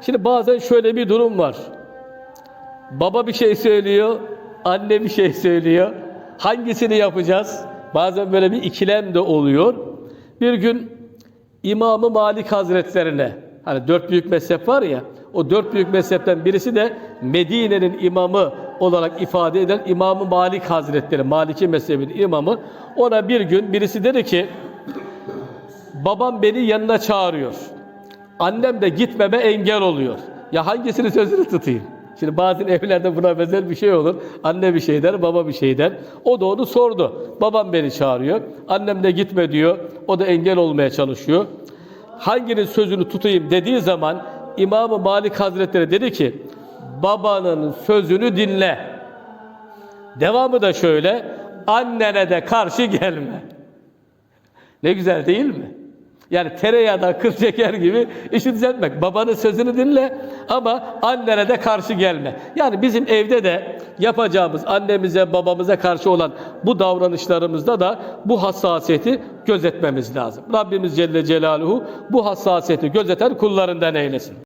Şimdi bazen şöyle bir durum var. Baba bir şey söylüyor, anne bir şey söylüyor. Hangisini yapacağız? Bazen böyle bir ikilem de oluyor. Bir gün İmam-ı Malik Hazretlerine, hani dört büyük mezhep var ya, o dört büyük mezhepten birisi de Medine'nin imamı olarak ifade eden İmam-ı Malik Hazretleri, Maliki mezhebinin imamı. Ona bir gün birisi dedi ki, babam beni yanına çağırıyor. Annem de gitmeme engel oluyor. Ya hangisini sözünü tutayım? Şimdi bazen evlerde buna benzer bir şey olur. Anne bir şey der, baba bir şey der. O da onu sordu. Babam beni çağırıyor. Annem de gitme diyor. O da engel olmaya çalışıyor. Hanginin sözünü tutayım dediği zaman İmam-ı Malik Hazretleri dedi ki babanın sözünü dinle. Devamı da şöyle annene de karşı gelme. Ne güzel değil mi? Yani tereyağdan kıl çeker gibi işi düzeltmek. Babanın sözünü dinle ama annene de karşı gelme. Yani bizim evde de yapacağımız annemize babamıza karşı olan bu davranışlarımızda da bu hassasiyeti gözetmemiz lazım. Rabbimiz Celle Celaluhu bu hassasiyeti gözeten kullarından eylesin.